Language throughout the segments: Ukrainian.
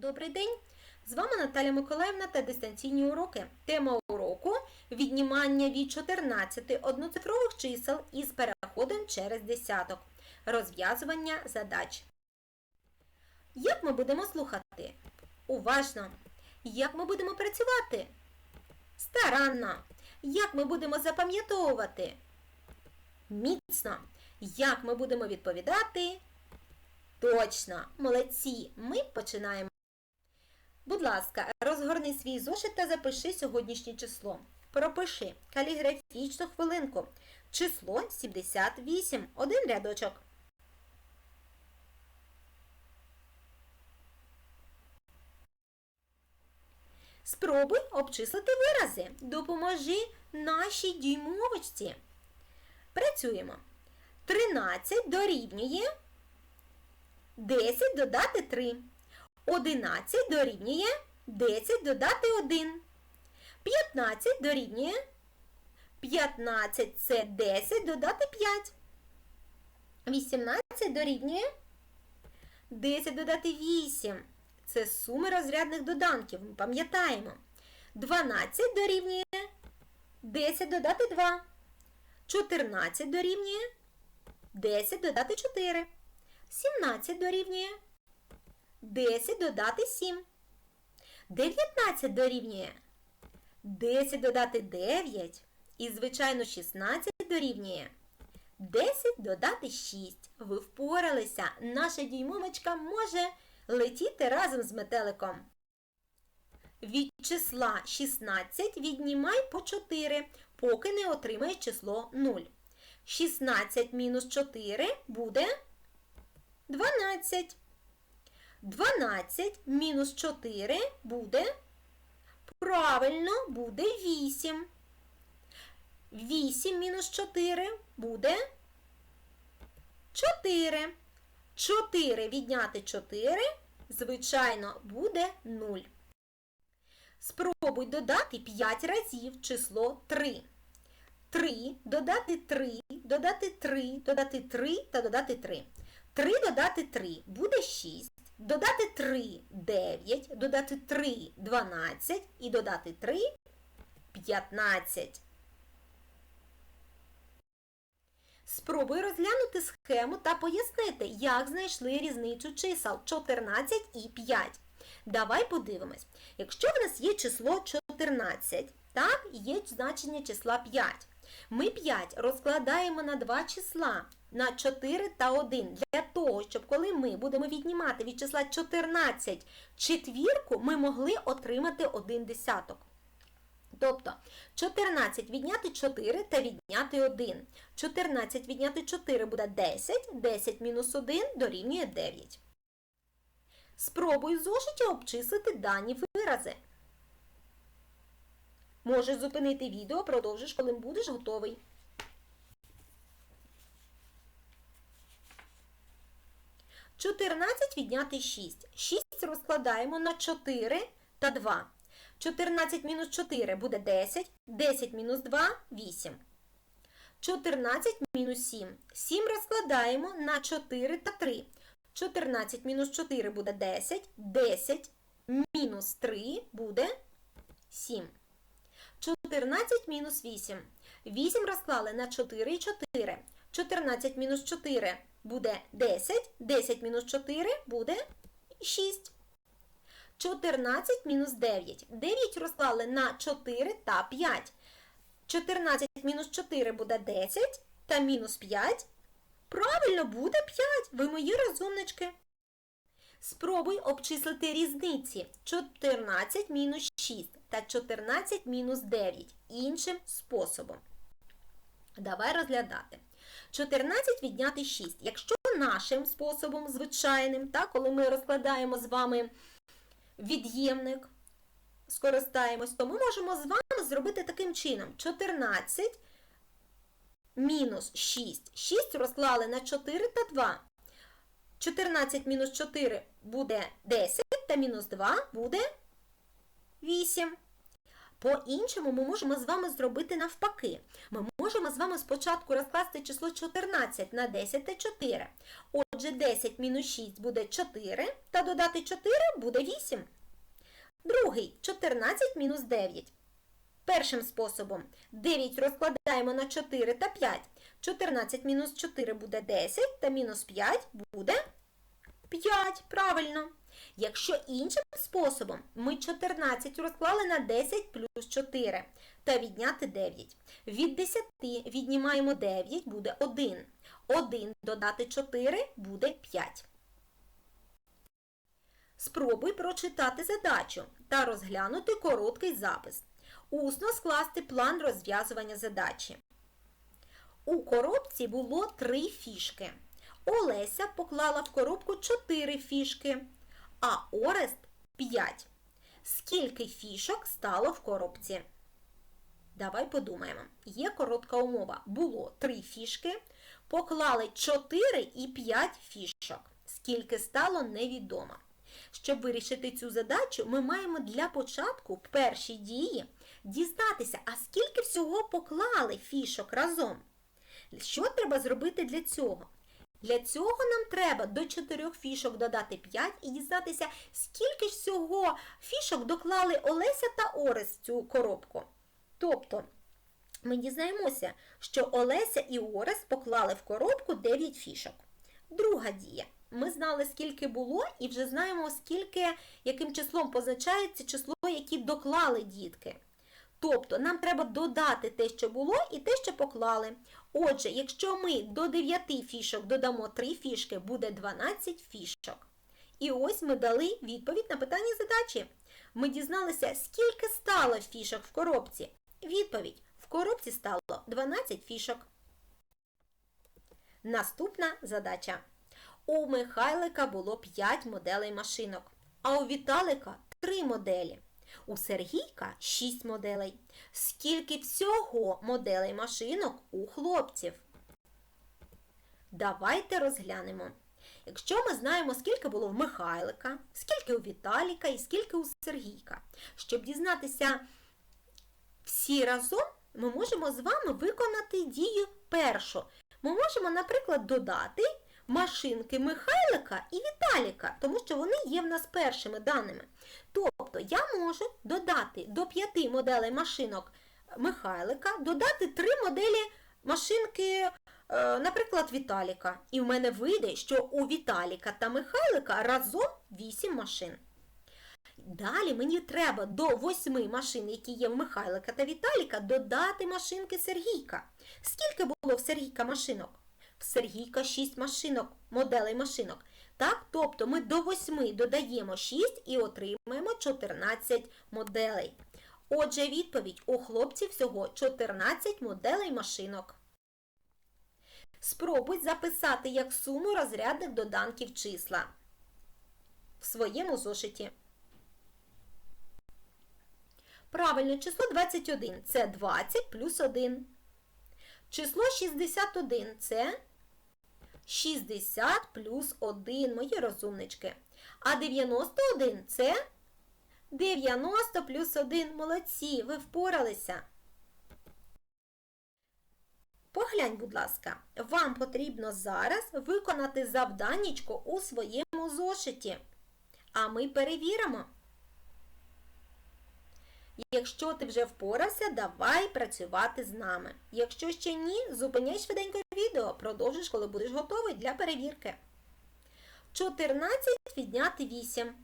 Добрий день! З вами Наталя Миколаївна та дистанційні уроки. Тема уроку віднімання від 14 одноцифрових чисел із переходом через десяток. Розв'язування задач. Як ми будемо слухати? Уважно. Як ми будемо працювати? Старанно. Як ми будемо запам'ятовувати? Міцно. Як ми будемо відповідати? Точно, молодці, ми починаємо. Будь ласка, розгорни свій зошит та запиши сьогоднішнє число. Пропиши каліграфічну хвилинку. Число 78. Один рядочок. Спробуй обчислити вирази. Допоможи нашій дюймовочці. Працюємо. 13 дорівнює 10 додати 3. 11 дорівнює 10 додати 1. 15 дорівнює 15 це 10 додати 5. 18 дорівнює 10 додати 8. Це суми розрядних доданків. Ми пам'ятаємо. 12 дорівнює 10 додати 2. 14 дорівнює 10 додати 4. 17 дорівнює 10 додати 7. 19 дорівнює 10 додати 9. І, звичайно, 16 дорівнює 10 додати 6. Ви впоралися. Наша діймовочка може летіти разом з метеликом. Від числа 16 віднімай по 4, поки не отримаєш число 0. 16 мінус 4 буде 12. 12 мінус 4 буде. Правильно, буде 8. 8 мінус 4 буде 4. 4 відняти 4, звичайно, буде 0. Спробуй додати 5 разів число 3. 3 додати 3, додати 3, додати 3 та додати 3. 3 додати 3 буде 6. Додати 3 9, додати 3 12 і додати 3 15. Спробуй розглянути схему та пояснити, як знайшли різницю чисел 14 і 5. Давай подивимось. Якщо в нас є число 14, так, є значення числа 5. Ми 5 розкладаємо на два числа, на 4 та 1. Для того, щоб коли ми будемо віднімати від числа 14 четвірку, ми могли отримати один десяток. Тобто 14 відняти 4 та відняти 1. 14 відняти 4 буде 10, 10 мінус 1 дорівнює 9. Спробуй в зошиті обчислити дані вирази. Можеш зупинити відео, продовжиш, коли будеш готовий. Чотирнадцять відняти 6. 6 розкладаємо на 4 та 2. 14 мінус 4 буде 10. 10 мінус 2 8. 14 мінус 7. 7 розкладаємо на 4 та 3. 14 мінус 4 буде 10. 10 мінус 3 буде 7. 14 мінус 8. 8 розклали на 4 і 4. 14 мінус 4 буде 10. 10 мінус 4 буде 6. 14 мінус 9. 9 розклали на 4 та 5. 14 мінус 4 буде 10 та мінус 5. Правильно, буде 5. Ви мої розумнички. Спробуй обчислити різниці 14 мінус 6 та 14 мінус 9 іншим способом. Давай розглядати. 14 відняти 6. Якщо нашим способом, звичайним, так, коли ми розкладаємо з вами від'ємник, скористаємось, то ми можемо з вами зробити таким чином: 14 мінус 6. 6 розклали на 4 та 2. 14 мінус 4 буде 10, та мінус 2 буде 8. По-іншому ми можемо з вами зробити навпаки. Ми можемо з вами спочатку розкласти число 14 на 10 та 4. Отже, 10 мінус 6 буде 4, та додати 4 буде 8. Другий 14 мінус 9. Першим способом 9 розкладаємо на 4 та 5. 14 мінус 4 буде 10, та мінус 5 буде 5. Правильно. Якщо іншим способом ми 14 розклали на 10 плюс 4 та відняти 9. Від 10 віднімаємо 9 буде 1. 1 додати 4 буде 5. Спробуй прочитати задачу та розглянути короткий запис. Усно скласти план розв'язування задачі. У коробці було три фішки. Олеся поклала в коробку 4 фішки, а Орест 5. Скільки фішок стало в коробці? Давай подумаємо. Є коротка умова. Було 3 фішки, поклали 4 і 5 фішок. Скільки стало, невідомо. Щоб вирішити цю задачу, ми маємо для початку в першій дії дізнатися, а скільки всього поклали фішок разом. Що треба зробити для цього? Для цього нам треба до 4 фішок додати 5 і дізнатися, скільки ж всього фішок доклали Олеся та Орес в цю коробку. Тобто, ми дізнаємося, що Олеся і Орес поклали в коробку 9 фішок. Друга дія. Ми знали, скільки було, і вже знаємо, скільки, яким числом позначається число, які доклали дітки. Тобто нам треба додати те, що було, і те, що поклали. Отже, якщо ми до 9 фішок додамо 3 фішки, буде 12 фішок. І ось ми дали відповідь на питання задачі. Ми дізналися, скільки стало фішок в коробці. Відповідь: в коробці стало 12 фішок. Наступна задача. У Михайлика було 5 моделей машинок, а у Віталика 3 моделі. У Сергійка 6 моделей. Скільки всього моделей машинок у хлопців? Давайте розглянемо. Якщо ми знаємо, скільки було в Михайлика, скільки у Віталіка і скільки у Сергійка, щоб дізнатися всі разом, ми можемо з вами виконати дію першу. Ми можемо, наприклад, додати машинки Михайлика і Віталіка, тому що вони є в нас першими даними. Тобто я можу додати до 5 моделей машинок Михайлика, додати 3 моделі машинки, е, наприклад, Віталіка. І в мене вийде, що у Віталіка та Михайлика разом 8 машин. Далі мені треба до 8 машин, які є в Михайлика та Віталіка, додати машинки Сергійка. Скільки було в Сергійка машинок? Сергійка 6 машинок, моделей машинок. Так, тобто ми до 8 додаємо 6 і отримаємо 14 моделей. Отже, відповідь у хлопців всього 14 моделей машинок. Спробуй записати як суму розрядних доданків числа в своєму зошиті. Правильно, число 21 це 20 плюс 1. Число 61 це 60 плюс 1, мої розумнички. А 91 це 90 плюс 1. Молодці, ви впоралися. Поглянь, будь ласка, вам потрібно зараз виконати завданнячко у своєму зошиті. А ми перевіримо. Якщо ти вже впорався, давай працювати з нами. Якщо ще ні, зупиняй швиденько відео, продовжиш, коли будеш готовий для перевірки. 14 відняти 8.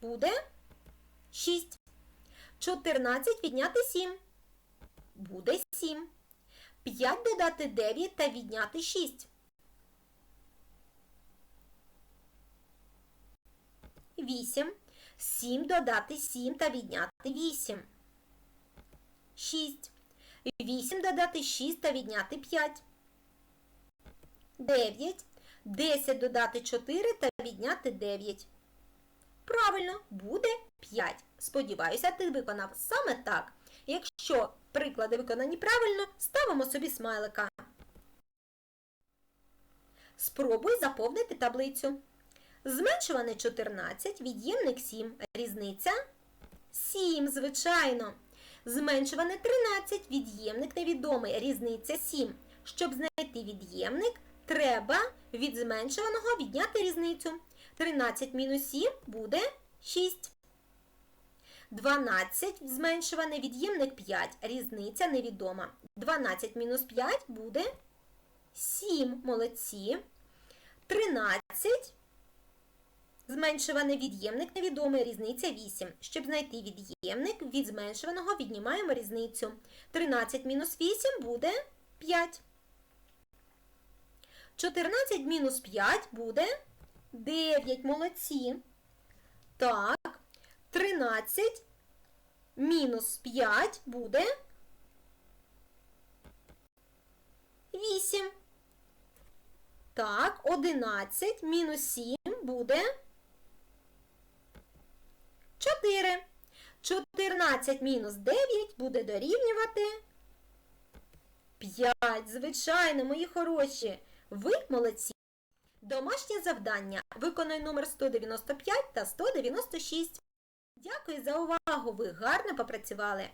Буде 6. 14 відняти 7. Буде 7. 5 додати 9 та відняти 6. 8. 7 додати 7 та відняти 8. 6. 8 додати 6 та відняти 5. 9. 10 додати 4 та відняти 9. Правильно, буде 5. Сподіваюся, ти виконав саме так. Якщо приклади виконані правильно, ставимо собі смайлика. Спробуй заповнити таблицю. Зменшуване 14, від'ємник 7. Різниця 7, звичайно. Зменшуване 13, від'ємник невідомий, різниця 7. Щоб знайти від'ємник, треба від зменшуваного відняти різницю. 13 мінус 7 буде 6. 12 зменшуване від'ємник 5, різниця невідома. 12 мінус 5 буде 7. Молодці. 13 Зменшуваний від'ємник невідомий, різниця 8. Щоб знайти від'ємник, від зменшуваного віднімаємо різницю. 13 мінус 8 буде 5. 14 мінус 5 буде 9. Молодці. Так, 13 мінус 5 буде 8. Так, 11 мінус 7 буде 4. 14 мінус 9 буде дорівнювати 5. Звичайно, мої хороші. Ви молодці. Домашнє завдання. Виконай номер 195 та 196. Дякую за увагу. Ви гарно попрацювали.